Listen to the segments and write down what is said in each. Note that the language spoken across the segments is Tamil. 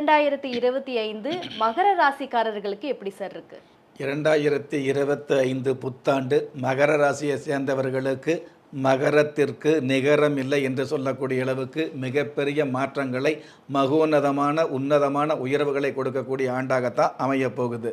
இரண்டாயிரத்தி இருபத்தி ஐந்து மகர ராசிக்காரர்களுக்கு எப்படி சார் இருக்கு? இரண்டாயிரத்தி இருபத்தி ஐந்து புத்தாண்டு மகர ராசியை சேர்ந்தவர்களுக்கு மகரத்திற்கு நிகரம் இல்லை என்று சொல்லக்கூடிய அளவுக்கு மிகப்பெரிய மாற்றங்களை மகோன்னதமான உன்னதமான உயர்வுகளை கொடுக்கக்கூடிய ஆண்டாகத்தான் அமையப் போகுது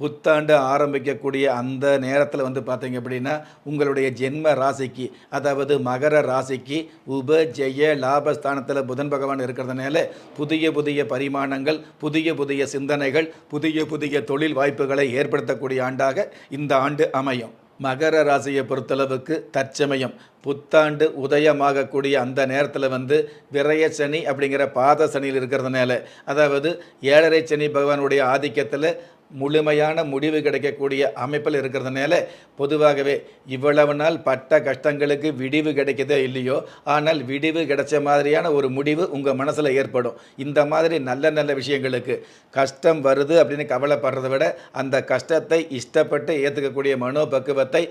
புத்தாண்டு ஆரம்பிக்கக்கூடிய அந்த நேரத்தில் வந்து பார்த்தீங்க அப்படின்னா உங்களுடைய ஜென்ம ராசிக்கு அதாவது மகர ராசிக்கு உப ஜெய லாபஸ்தானத்தில் புதன் பகவான் இருக்கிறதுனால புதிய புதிய பரிமாணங்கள் புதிய புதிய சிந்தனைகள் புதிய புதிய தொழில் வாய்ப்புகளை ஏற்படுத்தக்கூடிய ஆண்டாக இந்த ஆண்டு அமையும். மகர ராசியை பொறுத்தளவுக்கு தற்சமயம் புத்தாண்டு உதயமாகக்கூடிய அந்த நேரத்தில் வந்து விரய சனி அப்படிங்கிற பாத சனியில் இருக்கிறதுனால அதாவது ஏழரை சனி பகவானுடைய ஆதிக்கத்தில் முழுமையான முடிவு கிடைக்கக்கூடிய அமைப்பில் இருக்கிறதுனால பொதுவாகவே இவ்வளவு நாள் பட்ட கஷ்டங்களுக்கு விடிவு கிடைக்குதோ இல்லையோ ஆனால் விடிவு கிடைச்ச மாதிரியான ஒரு முடிவு உங்கள் மனசில் ஏற்படும். இந்த மாதிரி நல்ல நல்ல விஷயங்களுக்கு கஷ்டம் வருது அப்படின்னு கவலைப்படுறதை விட அந்த கஷ்டத்தை இஷ்டப்பட்டு ஏற்றுக்கக்கூடிய மனோபக்குவத்தை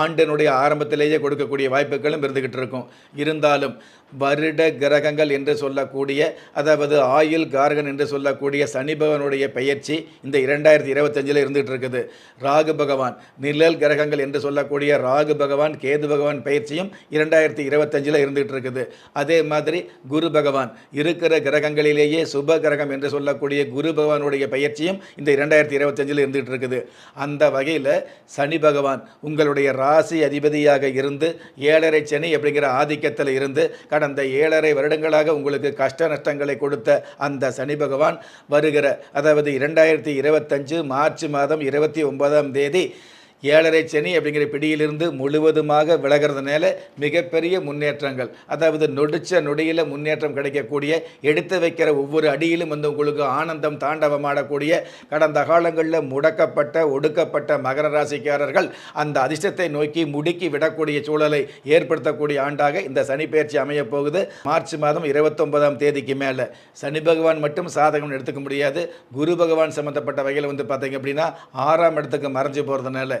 ஆண்டினுடைய ஆரம்பத்திலேயே கொடுக்கக்கூடிய வாய்ப்புகளும் இருந்துக்கிட்டு இருக்கும். இருந்தாலும் வருட கிரகங்கள் என்று சொல்லக்கூடிய அதாவது ஆயுள் காரகன் என்று சொல்லக்கூடிய சனி பகவானுடைய பெயர்ச்சி இந்த இரண்டாயிரத்தி இருபத்தஞ்சில் இருந்துகிட்டு இருக்குது ராகு பகவான் நிழல் கிரகங்கள் என்று சொல்லக்கூடிய ராகு பகவான் கேது பகவான் பயிற்சியும் இரண்டாயிரத்தி இருபத்தஞ்சில் இருந்துகிட்டு இருக்குது அதே மாதிரி குரு பகவான் இருக்கிற கிரகங்களிலேயே சுப கிரகம் என்று சொல்லக்கூடிய குரு பகவானுடைய பயிற்சியும் இந்த இரண்டாயிரத்தி இருபத்தஞ்சில் இருந்துகிட்டு இருக்குது அந்த வகையில் சனி பகவான் உங்களுடைய ராசி அதிபதியாக இருந்து ஏழரை சனி அப்படிங்கிற ஆதிக்கத்தில் இருந்து கடந்த ஏழரை வருடங்களாக உங்களுக்கு கஷ்ட நஷ்டங்களை கொடுத்த அந்த சனி பகவான் வருகிற அதாவது இரண்டாயிரத்தி இருபத்தஞ்சு மார்ச் மாதம் இருபத்தி ஒன்பதாம் தேதி ஏழரை சனி அப்படிங்கிற பிடியிலிருந்து முழுவதுமாக விலகிறதுனால மிகப்பெரிய முன்னேற்றங்கள். அதாவது நொடிச்ச நொடியில் முன்னேற்றம் கிடைக்கக்கூடிய எடுத்து வைக்கிற ஒவ்வொரு அடியிலும் வந்து உங்களுக்கு ஆனந்தம் தாண்டவமாடக்கூடிய கடந்த காலங்களில் முடக்கப்பட்ட ஒடுக்கப்பட்ட மகர ராசிக்காரர்கள் அந்த அதிர்ஷ்டத்தை நோக்கி முடுக்கி விடக்கூடிய சூழலை ஏற்படுத்தக்கூடிய ஆண்டாக இந்த சனி பயிற்சி அமையப் போகுது. மார்ச் மாதம் இருபத்தொன்பதாம் தேதிக்கு மேலே. சனி பகவான் மட்டும் சாதகம் எடுத்துக்க முடியாது. குரு பகவான் சம்மந்தப்பட்ட வகையில் வந்து பார்த்தீங்க அப்படின்னா ஆறாம் இடத்துக்கு மறைஞ்சு போகிறதுனால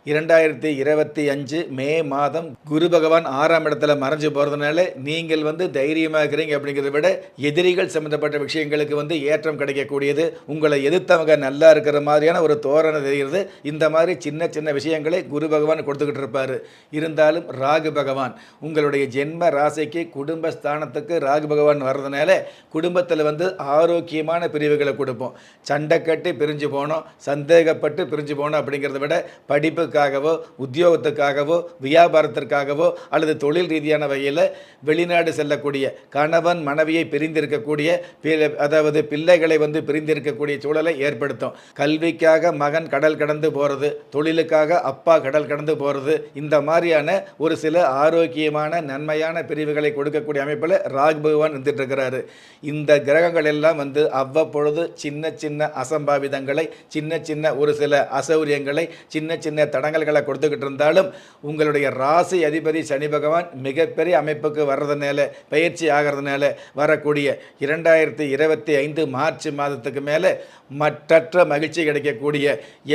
இரண்டாயிரத்தி இருபத்தி அஞ்சு மே மாதம் குரு பகவான் ஆறாம் இடத்துல மறைஞ்சு போகிறதுனால நீங்கள் வந்து தைரியமாக இருக்கிறீங்க அப்படிங்கிறத விட எதிரிகள் சம்மந்தப்பட்ட விஷயங்களுக்கு வந்து ஏற்றம் கிடைக்கக்கூடியது. உங்களை எதிர்த்தவங்க நல்லா இருக்கிற மாதிரியான ஒரு தோரணை தெரிகிறது. இந்த மாதிரி சின்ன சின்ன விஷயங்களை குரு பகவான் கொடுத்துக்கிட்டு இருப்பார். இருந்தாலும் ராகு பகவான் உங்களுடைய ஜென்ம ராசிக்கு குடும்பஸ்தானத்துக்கு ராகு பகவான் வர்றதுனால குடும்பத்தில் வந்து ஆரோக்கியமான பிரிவுகளை கொடுப்போம். சண்டை கட்டி பிரிஞ்சு போனோம் சந்தேகப்பட்டு பிரிஞ்சு போனோம் அப்படிங்கிறத விட படிப்பு படிப்புக்காகவோ உத்தியோகத்துக்காகவோ வியாபாரத்திற்காகவோ அல்லது தொழில் ரீதியான வகையில் வெளிநாடு செல்லக்கூடிய கணவன் மனைவியை பிரிந்திருக்கக்கூடிய பி- அதாவது பிள்ளைகளை வந்து பிரிந்திருக்கக்கூடிய சூழலை ஏற்படுத்தும். கல்விக்காக மகன் கடல் கடந்து போகிறது தொழிலுக்காக அப்பா கடல் கடந்து போகிறது இந்த மாதிரியான ஒரு சில ஆரோக்கியமான நன்மையான பிரிவுகளை கொடுக்கக்கூடிய அமைப்பில் ராக் பகவான் இருந்துட்டு இருக்கிறாரு இந்த கிரகங்கள் எல்லாம் வந்து அவ்வப்பொழுது சின்ன சின்ன அசம்பாவிதங்களை சின்ன சின்ன ஒரு சில அசௌரியங்களை சின்ன சின்ன தடங்கல்களை கொடுத்துக்கிட்டு இருந்தாலும் உங்களுடைய ராசி அதிபதி சனி பகவான் மிகப்பெரிய அமைப்புக்கு வர்றதுனால பயிற்சி ஆகிறதுனால வரக்கூடிய இரண்டாயிரத்தி இருபத்தி ஐந்து மார்ச் மாதத்துக்கு மேலே மற்றற்ற மகிழ்ச்சி கிடைக்கக்கூடிய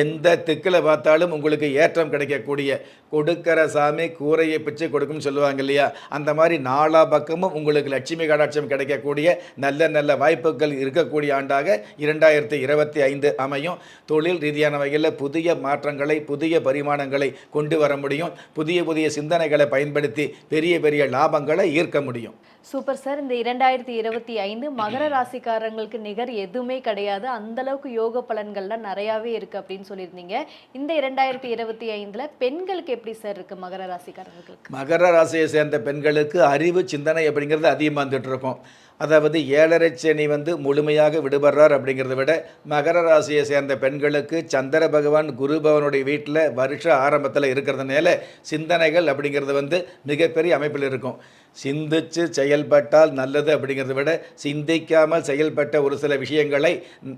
எந்த திக்கில் பார்த்தாலும் உங்களுக்கு ஏற்றம் கிடைக்கக்கூடிய கொடுக்கிற சாமி கூரையை பிச்சு கொடுக்கும்னு சொல்லுவாங்க இல்லையா? அந்த மாதிரி நாலா பக்கமும் உங்களுக்கு லட்சுமி கடாட்சம் கிடைக்கக்கூடிய நல்ல நல்ல வாய்ப்புகள் இருக்கக்கூடிய ஆண்டாக இரண்டாயிரத்தி இருபத்தி ஐந்து அமையும். தொழில் ரீதியான வகையில் புதிய மாற்றங்களை புதிய பரிமாணங்களை கொண்டு வர முடியும். புதிய புதிய சிந்தனைகளை பயன்படுத்தி பெரிய பெரிய லாபங்களை ஈர்க்க முடியும். சூப்பர் சார் இந்த இரண்டாயிரத்தி இருபத்தி ஐந்து மகர ராசிக்காரங்களுக்கு நிகர் எதுவுமே கிடையாது. அந்த அளவுக்கு யோக பலன்கள்லாம் நிறையாவே இருக்கு அப்படின்னு சொல்லியிருந்தீங்க. இந்த இரண்டாயிரத்தி இருபத்தி ஐந்துல பெண்களுக்கு எப்படி சார் இருக்கு மகர ராசிக்காரர்களுக்கு மகர ராசியை சேர்ந்த பெண்களுக்கு அறிவு சிந்தனை அப்படிங்கிறது அதிகமாக வந்துட்டு இருக்கும். அதாவது ஏழரை சனி வந்து முழுமையாக விடுபடுறார் அப்படிங்கிறத விட மகர ராசியை சேர்ந்த பெண்களுக்கு சந்திர பகவான் குரு பகவானுடைய வீட்டில் வருஷ ஆரம்பத்தில் இருக்கிறதுனால சிந்தனைகள் அப்படிங்கிறது வந்து மிகப்பெரிய அமைப்பில் இருக்கும். சிந்திச்சு செயல்பட்டால் நல்லது அப்படிங்கிறத விட சிந்திக்காமல் செயல்பட்ட ஒரு சில விஷயங்களை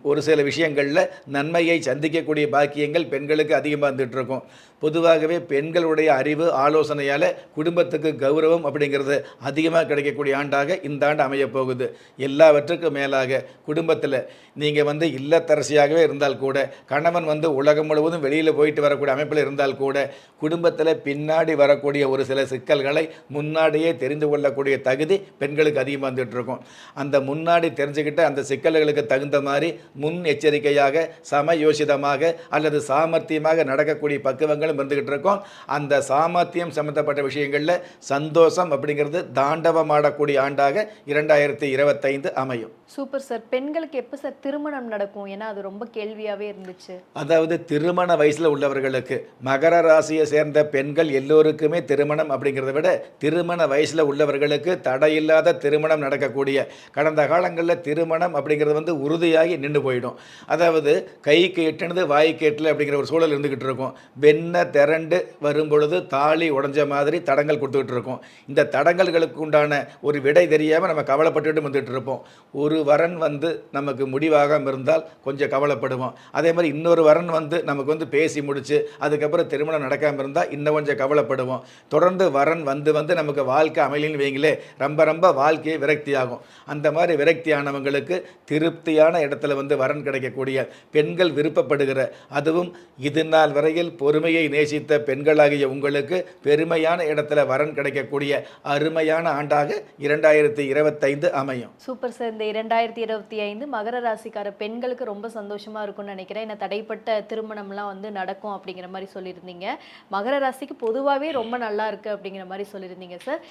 ஒரு சில விஷயங்களில் நன்மையை சந்திக்கக்கூடிய பாக்கியங்கள் பெண்களுக்கு அதிகமாக வந்துட்டு இருக்கும் பொதுவாகவே பெண்களுடைய அறிவு ஆலோசனையால் குடும்பத்துக்கு கௌரவம் அப்படிங்கிறது அதிகமாக கிடைக்கக்கூடிய ஆண்டாக இந்த ஆண்டு அமையப்போகுது எல்லாவற்றுக்கும் மேலாக குடும்பத்தில் நீங்கள் வந்து இல்லத்தரசியாகவே இருந்தால் கூட கணவன் வந்து உலகம் முழுவதும் வெளியில் போயிட்டு வரக்கூடிய அமைப்பில் இருந்தால் கூட குடும்பத்தில் பின்னாடி வரக்கூடிய ஒரு சில சிக்கல்களை முன்னாடியே தெரிந்து கொள்ளக்கூடிய தகுதி பெண்களுக்கு அதிகமாக வந்துட்டு இருக்கும். அந்த முன்னாடி தெரிஞ்சுக்கிட்ட அந்த சிக்கல்களுக்கு தகுந்த மாதிரி முன் எச்சரிக்கையாக சமயோசிதமாக அல்லது சாமர்த்தியமாக நடக்கக்கூடிய பக்குவங்களும் இருந்துகிட்டு இருக்கும். அந்த சாமர்த்தியம் சம்பந்தப்பட்ட விஷயங்களில் சந்தோஷம் அப்படிங்கிறது தாண்டவமாடக்கூடிய ஆண்டாக இரண்டாயிரத்தி இருபத்தைந்து அமையும். Super sir. பெண்களுக்கு எப்போ சார் திருமணம் நடக்கும்? ஏன்னா அது ரொம்ப கேள்வியாவே இருந்துச்சு. அதாவது திருமண வயசில் உள்ளவர்களுக்கு மகர ராசியை சேர்ந்த பெண்கள் எல்லோருக்குமே திருமணம் அப்படிங்கிறத விட திருமண வயசில் உள்ளவர்களுக்கு தடையில்லாத திருமணம் நடக்கக்கூடிய கடந்த காலங்களில் திருமணம் அப்படிங்கிறது வந்து உறுதியாகி நின்று போயிடும். அதாவது கைக்கு எட்டுனது வாய்க்கு எட்டல அப்படிங்கிற ஒரு சூழல் இருந்துக்கிட்டு இருக்கும். வெண்ண திரண்டு வரும் பொழுது தாலி உடைஞ்ச மாதிரி தடங்கள் கொடுத்துக்கிட்டு இருக்கும். இந்த தடங்கல்களுக்கு உண்டான ஒரு விடை தெரியாமல் நம்ம கவலைப்பட்டுட்டு வந்துட்டு இருப்போம். ஒரு வரன் வந்து நமக்கு முடிவாகாமல் இருந்தால் கொஞ்சம் கவலைப்படுவோம். அதே மாதிரி இன்னொரு வரன் வந்து நமக்கு வந்து பேசி முடிச்சு அதுக்கப்புறம் திருமணம் நடக்காமல் இருந்தால் இன்னும் கொஞ்சம் கவலைப்படுவோம். தொடர்ந்து வரன் வந்து வந்து நமக்கு வாழ்க்கை அமையலின்னு வைங்களே ரொம்ப ரொம்ப வாழ்க்கையை விரக்தி ஆகும் அந்த மாதிரி விரக்தியானவங்களுக்கு திருப்தியான இடத்துல வந்து வரன் கிடைக்கக்கூடிய பெண்கள் விருப்பப்படுகிற அதுவும் இது நாள் வரையில் பொறுமையை நேசித்த பெண்களாகிய உங்களுக்கு பெருமையான இடத்துல வரன் கிடைக்கக்கூடிய அருமையான ஆண்டாக இரண்டாயிரத்தி இருபத்தைந்து அமையும். Super sir. இந்த இரண்டாயிரத்தி இருபத்தி ஐந்து மகர ராசிக்கார பெண்களுக்கு ரொம்ப சந்தோஷமாக இருக்கும்னு நினைக்கிறேன். ஏன்னா தடைப்பட்ட திருமணம்லாம் வந்து நடக்கும் அப்படிங்கிற மாதிரி சொல்லியிருந்தீங்க. மகர ராசிக்கு பொதுவாகவே ரொம்ப நல்லா இருக்குது அப்படிங்கிற மாதிரி சொல்லியிருந்தீங்க சார்.